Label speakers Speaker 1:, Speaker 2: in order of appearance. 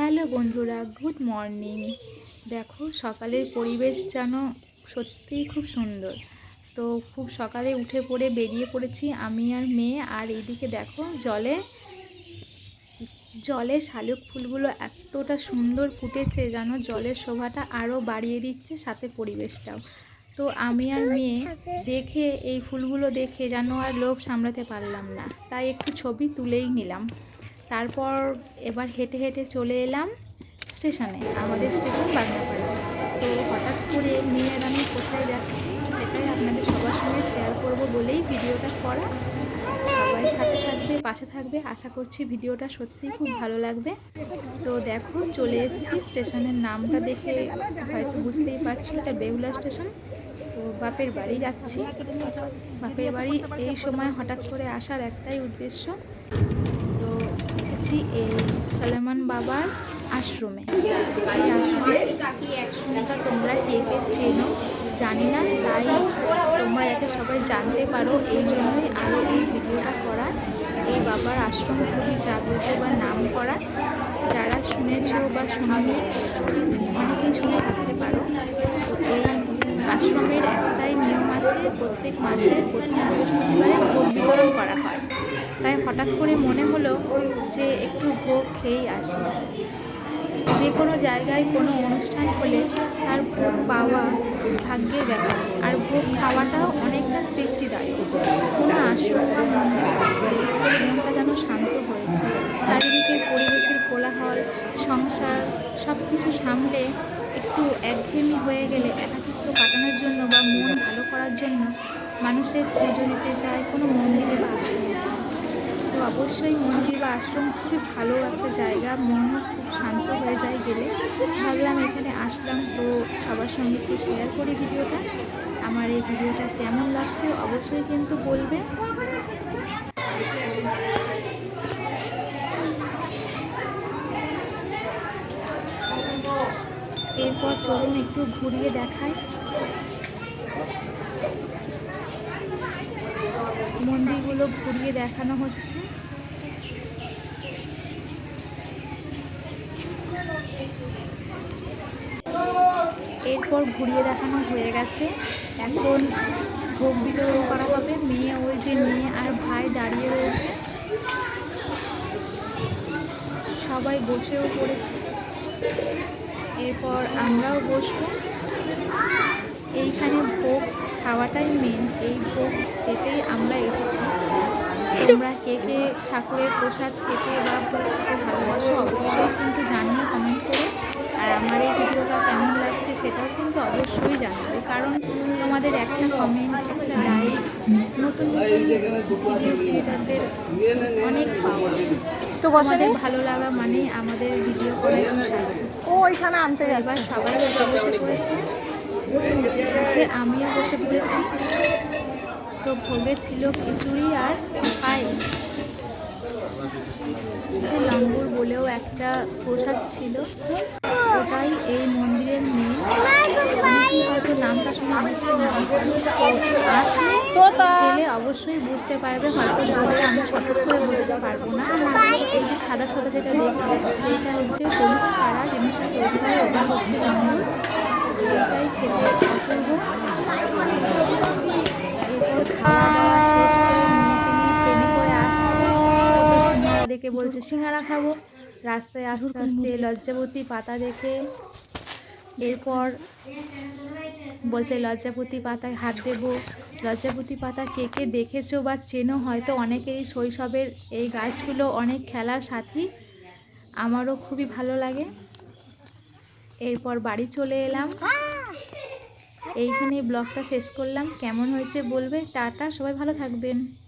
Speaker 1: Hello বন্ধুরা good morning. দেখো সকালের পরিবেশ যেন সত্যিই খুব সুন্দর। তো খুব সকালে উঠে পড়ে বেরিয়ে পড়েছি আমি আর মেয়ে আর এইদিকে দেখো জলে জলে শালুক ফুলগুলো এতটা সুন্দর ফুটেছে যেন জলের শোভাটা আরও বাড়িয়ে দিচ্ছে সাথে পরিবেশটাও। তো আমি আর মেয়ে দেখে এই ফুলগুলো দেখে যেন আর লোভ সামলাতে পারলাম না। তাই একটু ছবি তুলেই নিলাম। তারপর এবার হেঁটে হেঁটে চলে এলাম স্টেশনে, আমাদের স্টেশন বাগনাপাড়া। তো হঠাৎ করে মেয়ে আর আমি কোথায় যাচ্ছি সেটাই আপনাদের সবার সঙ্গে শেয়ার করব বলেই ভিডিওটা করা। সবাই সাথে থাকবে, পাশে থাকবে, আশা করছি ভিডিওটা সত্যিই খুব ভালো লাগবে। তো দেখো, চলে এসেছি, স্টেশনের নামটা দেখে হয়তো বুঝতেই পারছ, এটা বেহুলা স্টেশন। তো বাপের বাড়ি যাচ্ছি। বাপের বাড়ি এই সময় হঠাৎ করে আসার একটাই উদ্দেশ্য এসেছি এই সালেমান বাবার আশ্রমে। এই আশ্রমে আশ্রমটা তোমরা কে কে চেনো জানি না, তাই তোমরা যাতে সবাই জানতে পারো, এই জন্যই আরও এই ভিডিওটা করা। এই বাবার আশ্রম খুবই জাগ্রত বা নাম করা। যারা শুনেছো বা শুনি অনেকেই শুনে থাকতে পারো। এই আশ্রমের একটাই নিয়ম আছে, প্রত্যেক মাসে প্রতি বিতরণ করা হয়। তাই হঠাৎ করে মনে হলো যে একটু ভোগ খেয়েই আসি। যে কোনো জায়গায় কোনো অনুষ্ঠান হলে তার ভোগ পাওয়া ভাগ্যের ব্যাপার। আর ভোগ খাওয়াটাও অনেকটা তৃপ্তিদায়ক। কোনো আশ্রম বা মন্দিরে আসলে মনটা যেন শান্ত হয়ে যায়। চারিদিকের পরিবেশের কোলাহল, সংসার সব কিছু সামলে একটু একঘেয়েমি হয়ে গেলে একাকিত্ব কাটানোর জন্য বা মন ভালো করার জন্য মানুষের পুজো দিতে যায়, কোনো মন্দিরে বা তো অবশ্যই মন্দির বা আশ্রম খুবই ভালো একটা জায়গা। মনও খুব শান্ত হয়ে যায় গেলে। ভাবলাম এখানে আসলাম তো সবার সঙ্গে একটু শেয়ার করি ভিডিওটা। আমার এই ভিডিওটা কেমন লাগছে অবশ্যই কিন্তু বলবে এরপর চলুন একটু ঘুরিয়ে দেখাই। মন্দিরগুলো ঘুরিয়ে দেখানো হচ্ছে। এরপর ঘুরিয়ে দেখানো হয়ে গেছে। এখন ভোগ বিতরণ করা হবে। মেয়ে, ওই যে মেয়ে আর ভাই দাঁড়িয়ে রয়েছে। সবাই বসেও পড়েছে। এরপর আমরাও বসবো। এইখানে ভোগ খাওয়াটাই মেন এই ভোগ খেতেই আমরা এসেছি। তোমরা কে কে ঠাকুরের প্রসাদ খেতে বা ভোগ খেতে ভালোবাসো অবশ্যই কিন্তু জানিয়ে কমেন্ট করে। আর আমার এই ভিডিওটা কেমন লাগছে সেটাও কিন্তু অবশ্যই জানাবে কারণ তোমাদের একটা কমেন্ট একটা লাইক নতুন নতুন ক্রিয়েটারদের অনেক পাওয়া।
Speaker 2: তো বসে
Speaker 1: ভালো লাগা মানে আমাদের ভিডিও উৎসাহ
Speaker 2: ও ওইখানে আনতে যাবে
Speaker 1: এবার সবাই বসে পড়েছে সাথে আমিও বসে পড়েছি। তো ভোগে ছিল খিচুড়ি আর পায়েস। লঙ্গুর বলেও একটা প্রসাদ ছিল। ওটাই এই মন্দিরের মেয়ে হয়তো নামটা শুনে বুঝতে না? আসলে অবশ্যই বুঝতে পারবে হয়তো বলে আমি সঠিক করে বুঝতে পারব না। এই যে সাদা সাদা যেটা দেখছে সেইটা হচ্ছে হলুদ ছাড়া জিনিসটা তৈরি হয় ওটা হচ্ছে লঙ্গুর। দেখে বলছে সিঙ্গারা খাব রাস্তায় আস্তে আস্তে লজ্জাবতী পাতা দেখে এরপর বলছে লজ্জাপতি পাতায় হাত দেবো লজ্জাপতি পাতা কে কে দেখেছ বা চেনো হয়তো অনেকেরই শৈশবের এই গাছগুলো অনেক খেলার সাথী আমারও খুবই ভালো লাগে এরপর বাড়ি চলে এলাম। এইখানে ব্লগটা শেষ করলাম। কেমন হয়েছে বলবে? টাটা, সবাই ভালো থাকবেন।